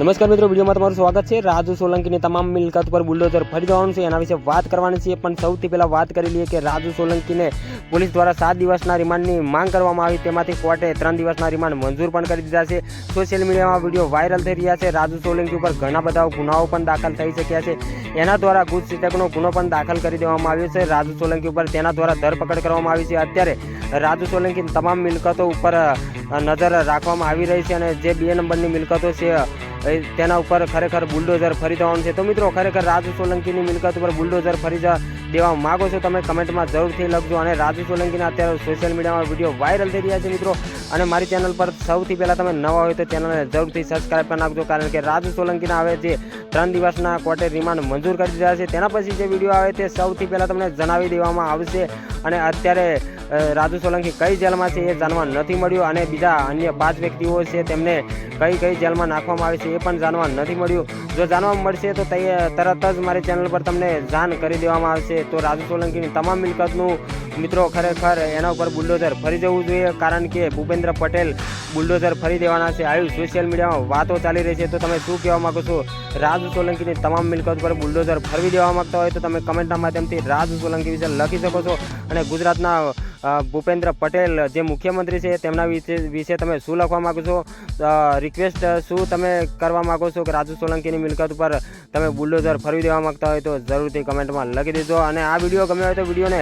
નમસ્કાર મિત્રો, વિડીયોમાં તમારું સ્વાગત છે. રાજુ સોલંકીની તમામ મિલકત પર બુલડોઝર ફરી જવાનું છે. એના વિશે વાત કરવાની છે. પણ સૌથી પહેલાં વાત કરી લઈએ કે રાજુ સોલંકીને પોલીસ દ્વારા સાત દિવસના રિમાન્ડની માંગ કરવામાં આવી. તેમાંથી કોર્ટે ત્રણ દિવસના રિમાન્ડ મંજૂર પણ કરી દીધા છે. સોશિયલ મીડિયામાં વીડિયો વાયરલ થઈ રહ્યા છે. રાજુ સોલંકી ઉપર ઘણા બધા ગુનાઓ પણ દાખલ થઈ શક્યા છે. એના દ્વારા ગુજ સિટકનો ગુનો પણ દાખલ કરી દેવામાં આવ્યો છે. રાજુ સોલંકી ઉપર તેના દ્વારા ધરપકડ કરવામાં આવી છે. અત્યારે રાજુ સોલંકીની તમામ મિલકતો ઉપર નજર રાખવામાં આવી રહી છે અને જે બે નંબરની મિલકતો છે તેના ઉપર ખરેખર બુલડોઝર ફરી જવાનું છે. તો મિત્રો, ખરેખર રાજુ સોલંકીની મિલકત ઉપર બુલડોઝર ફરી દેવા માગો છો તમે કમેન્ટમાં જરૂરથી લખજો અને રાજુ સોલંકીના અત્યારે સોશિયલ મીડિયામાં વીડિયો વાયરલ થઈ રહ્યા છે મિત્રો. અને મારી ચેનલ પર સૌથી પહેલાં તમે નવા હોય તો ચેનલને જરૂરથી સબસ્ક્રાઈબ કરી નાખજો, કારણ કે રાજુ સોલંકીના હવે જે ત્રણ દિવસના કોર્ટે રિમાન્ડ મંજૂર કરી દીધા છે, તેના પછી જે વીડિયો આવે તે સૌથી પહેલાં તમને જણાવી દેવામાં આવશે. અને અત્યારે રાજુ સોલંકી કઈ જેલમાં છે એ જાણવા નથી મળ્યું અને બીજા અન્ય પાંચ વ્યક્તિઓ છે તેમને કઈ કઈ જેલમાં નાખવામાં આવે છે એ પણ જાણવા નથી મળ્યું. જો જાણવા મળશે તો તરત જ મારી ચેનલ પર તમને જાણ કરી દેવામાં આવશે. તો રાજુ સોલંકીની તમામ મિલકતનું મિત્રો ખરેખર એના ઉપર બુલડોઝર ફરી જવું જોઈએ, કારણ કે ભૂપેન્દ્ર પટેલ બુલડોઝર ફરી દેવાના છે. આવી સોશિયલ મીડિયામાં વાતો ચાલી રહી છે. તો તમે શું કહેવા માંગો છો? રાજુ સોલંકીની તમામ મિલકત પર બુલડોઝર ફરવી દેવા માગતા હોય તો તમે કમેન્ટના માધ્યમથી રાજુ સોલંકી વિશે લખી શકો છો. અને ગુજરાતના ભૂપેન્દ્ર પટેલ, જે મુખ્યમંત્રી છે, તેમના વિશે વિશે તમે શું લખવા માગો છો? રિક્વેસ્ટ શું તમે કરવા માગો છો કે રાજુ સોલંકીની મિલકત ઉપર તમે બુલડોઝર ફરવી દેવા માંગતા હોય તો જરૂરથી કમેન્ટમાં લખી દેજો અને આ વીડિયો ગમ્યો હોય તો વિડીયોને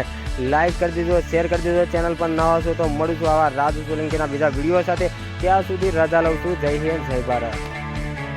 લાઇક કરી દેજો, શેર કરી દેજો, ચેનલ પર ન હશો તો મળીશું આવા રાજુ સોલંકીના બીજા વીડિયો સાથે. ત્યાં સુધી રજા લઉં છું. જય હિન્દ, જય ભારત.